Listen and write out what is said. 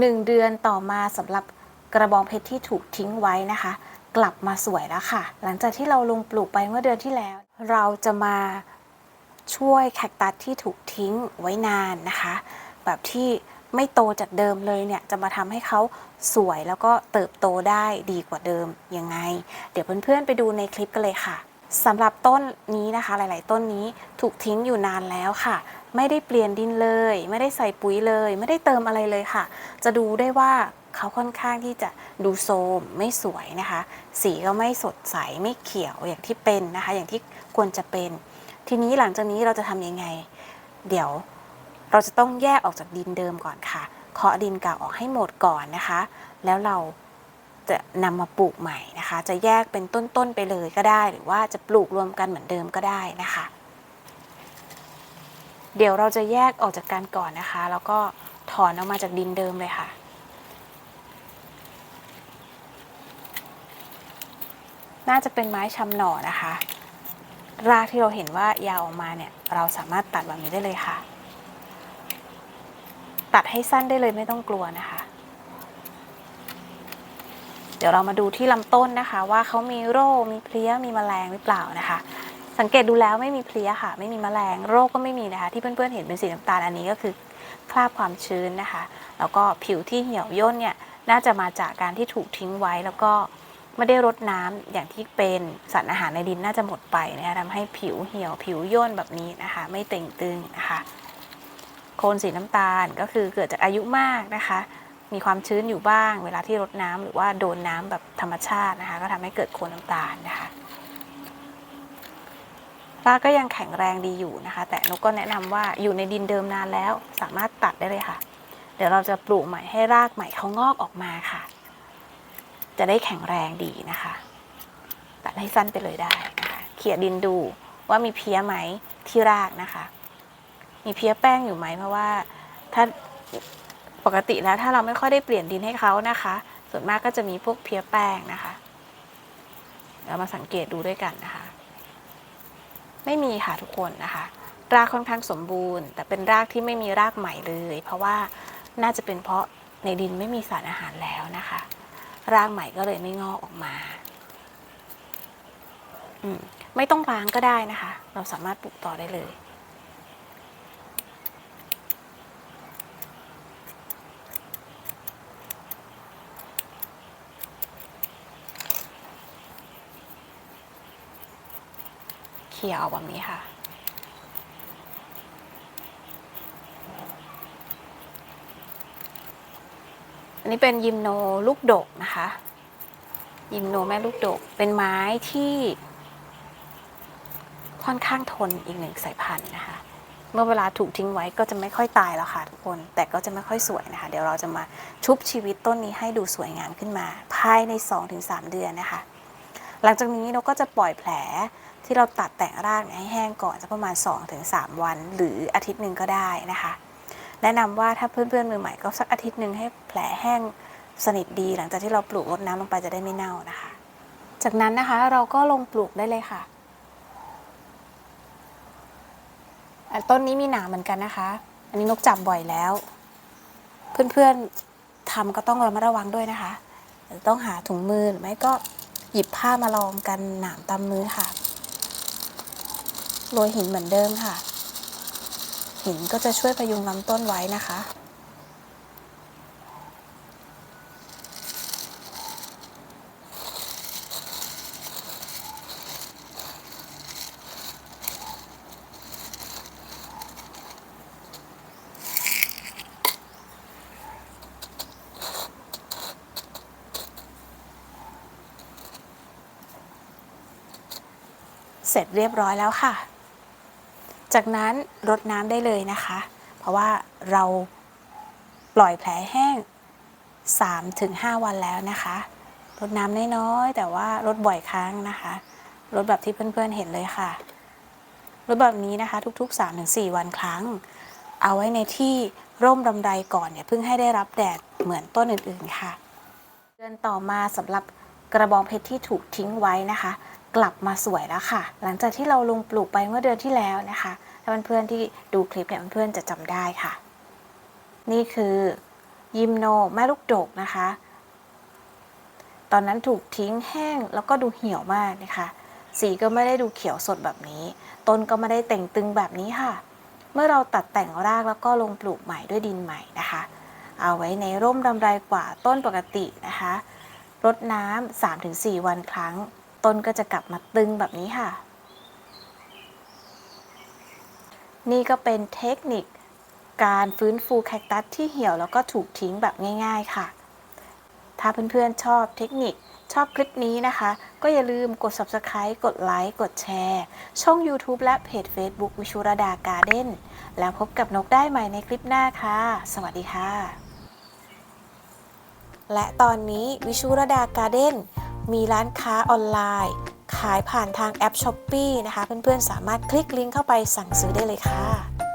1 เดือนต่อมาสำหรับกระบองเพชรที่ถูกทิ้งไว้นะคะ กลับมาสวยแล้วค่ะ หลังจากที่เราลงปลูกไปเมื่อเดือนที่แล้ว เราจะมาช่วยแคคตัสที่ถูกทิ้งไว้นานนะคะ แบบที่ไม่โตจากเดิมเลยเนี่ยจะมาทำให้เขาสวยแล้วก็เติบโตได้ดีกว่าเดิมยังไง เดี๋ยวเพื่อนๆไปดูในคลิปกันเลยค่ะสำหรับต้นนี้นะคะ หลาย ๆ ต้นนี้ถูกทิ้งอยู่นานแล้วค่ะ ไม่ได้เปลี่ยนดินเลย ไม่ได้ใส่ปุ๋ยเลย ไม่ได้เติมอะไรเลยค่ะ จะดูได้ว่าเขาค่อนข้างที่จะดูโทรมไม่สวยนะคะ สีก็ไม่สดใสไม่เขียวอย่างที่เป็นนะคะ อย่างที่ควรจะเป็น ทีนี้หลังจากนี้เราจะทำยังไง เดี๋ยวเราจะต้องแยกออกจากดินเดิมก่อนค่ะเคาะดินเก่าออกให้หมดก่อนนะคะ แล้วเราจะนำมาปลูกใหม่นะคะ จะแยกเป็นต้นๆไปเลยก็ได้ หรือว่าจะปลูกรวมกันเหมือนเดิมก็ได้นะคะ เดี๋ยวเราจะแยกออกจากกันก่อนนะคะ แล้วก็ถอนออกมาจากดินเดิมเลยค่ะ น่าจะเป็นไม้ชำหน่อนะคะ รากที่เราเห็นว่ายาวออกมาเนี่ย เราสามารถตัดแบบนี้ได้เลยค่ะ ตัดให้สั้นได้เลยไม่ต้องกลัวนะคะ เดี๋ยวเรามาดูที่ลำต้นนะคะ ว่าเขามีโรคมีเพลี้ยมีแมลงหรือเปล่านะคะ สังเกตดูแล้วไม่มีเพลี้ยค่ะ ไม่มีแมลงโรคก็ไม่มีนะคะ ที่เพื่อนๆเห็นเป็นสีน้ำตาลอันนี้ก็คือคราบความชื้นนะคะ แล้วก็ผิวที่เหี่ยวย่นเนี่ยน่าจะมาจากการที่ถูกทิ้งไว้แล้วก็ไม่ได้รดน้ำอย่างที่เป็นสารอาหารในดินน่าจะหมดไปนะคะทำให้ผิวเหี่ยวผิวย่นแบบนี้นะคะ ไม่เต่งตึงนะคะ โคนสีน้ำตาลก็คือเกิดจากอายุมากนะคะ มีความชื้นอยู่บ้าง เวลาที่รดน้ำหรือว่าโดนน้ำแบบธรรมชาตินะคะ ก็ทำให้เกิดโคนน้ำตาลนะคะาก็ยังแข็งแรงดีอยู่นะคะ แต่นกก็แนะนำว่าอยู่ในดินเดิมนานแล้ว สามารถตัดได้เลยค่ะ เดี๋ยวเราจะปลูกใหม่ให้รากใหม่เขางอกออกมาค่ะ จะได้แข็งแรงดีนะคะ ตัดให้สั้นไปเลยได้นะคะเขี่ยดินดูว่ามีเพี้ยไหมที่รากนะคะ มีเพี้ยแป้งอยู่ไหมเพราะว่าถ้าปกติแล้วถ้าเราไม่ค่อยได้เปลี่ยนดินให้เขานะคะ ส่วนมากก็จะมีพวกเพี้ยแป้งนะคะ เรามาสังเกตดูด้วยกันนะคะ ไม่มีค่ะทุกคนนะคะ รากค่อนข้างสมบูรณ์ แต่เป็นรากที่ไม่มีรากใหม่เลย เพราะว่าน่าจะเป็นเพราะในดินไม่มีสารอาหารแล้วนะคะ รากใหม่ก็เลยไม่งอกออกมาอมไม่ต้องล้างก็ได้นะคะ เราสามารถปลูกต่อได้เลย ขี่ยออกแบบนี้ค่ะ อันนี้เป็นยิมโนลูกดกนะคะ ยิมโนแม่ลูกดก เป็นไม้ที่ค่อนข้างทนอีกหนึ่งสายพันธุ์นะคะ เมื่อเวลาถูกทิ้งไว้ก็จะไม่ค่อยตายแล้วค่ะทุกคน แต่ก็จะไม่ค่อยสวยนะคะ เดี๋ยวเราจะมาชุบชีวิตต้นนี้ให้ดูสวยงามขึ้นมา ภายใน 2-3 เดือนนะคะ หลังจากนี้นกก็จะปล่อยแผล ที่เราตัดแต่งรากให้แห้งก่อนสักประมาณ 2-3 วัน หรืออาทิตย์หนึ่งก็ได้นะคะ แนะนำว่าถ้าเพื่อนๆมือใหม่ก็สักอาทิตย์หนึ่งให้แผลแห้งสนิทดี หลังจากที่เราปลูกรดน้ำลงไปจะได้ไม่เน่านะคะ จากนั้นนะคะเราก็ลงปลูกได้เลยค่ะต้นนี้มีหนามเหมือนกันนะคะ อันนี้นกจับบ่อยแล้ว เพื่อนๆทำก็ต้องระมัดระวังด้วยนะคะ ต้องหาถุงมือหรือไม่ก็หยิบผ้ามาลองกันหนามตามมือค่ะ โรยหินเหมือนเดิมค่ะ หินก็จะช่วยพยุงลำต้นไว้นะคะ เสร็จเรียบร้อยแล้วค่ะ จากนั้นรดน้ำได้เลยนะคะ เพราะว่าเราปล่อยแผลแห้ง 3-5 วันแล้วนะคะรดน้ำน้อยๆแต่ว่ารดบ่อยครั้งนะคะรดแบบที่เพื่อนๆเห็นเลยค่ะรดแบบนี้นะคะ ทุก ๆ 3-4 วันครั้ง เอาไว้ในที่ร่มรำไรก่อนเนี่ยเพิ่งให้ได้รับแดดเหมือนต้นอื่นๆค่ะ เดือนต่อมาสำหรับกระบองเพชรที่ถูกทิ้งไว้นะคะ กลับมาสวยแล้วค่ะ หลังจากที่เราลงปลูกไปเมื่อเดือนที่แล้วนะคะ ถ้าเพื่อนๆที่ดูคลิปเนี่ยเพื่อนๆจะจำได้ค่ะ นี่คือยิมโนแม่ลูกดกนะคะ ตอนนั้นถูกทิ้งแห้งแล้วก็ดูเหี่ยวมากนะคะ สีก็ไม่ได้ดูเขียวสดแบบนี้ ต้นก็ไม่ได้เต่งตึงแบบนี้ค่ะ เมื่อเราตัดแต่งรากแล้วก็ลงปลูกใหม่ด้วยดินใหม่นะคะ เอาไว้ในร่มรำไรกว่าต้นปกตินะคะ รดน้ำ3-4 วันครั้ง ต้นก็จะกลับมาตึงแบบนี้ค่ะ นี่ก็เป็นเทคนิคการฟื้นฟูแคคตัสที่เหี่ยวแล้วก็ถูกทิ้งแบบง่าย ๆค่ะ ถ้าเพื่อนๆชอบเทคนิคชอบคลิปนี้นะคะ ก็อย่าลืมกด subscribe กดไลค์ กดแชร์ ช่อง YouTube และเพจ Facebook วิชุรดาการ์เด้น แล้วพบกับนกได้ใหม่ในคลิปหน้าค่ะ สวัสดีค่ะ และตอนนี้วิชุรดาการ์เด้น มีร้านค้าออนไลน์ ขายผ่านทางแอป s h อป e e นะคะ เพื่อนๆ สามารถคลิกลิงก์เข้าไปสั่งซื้อได้เลยค่ะ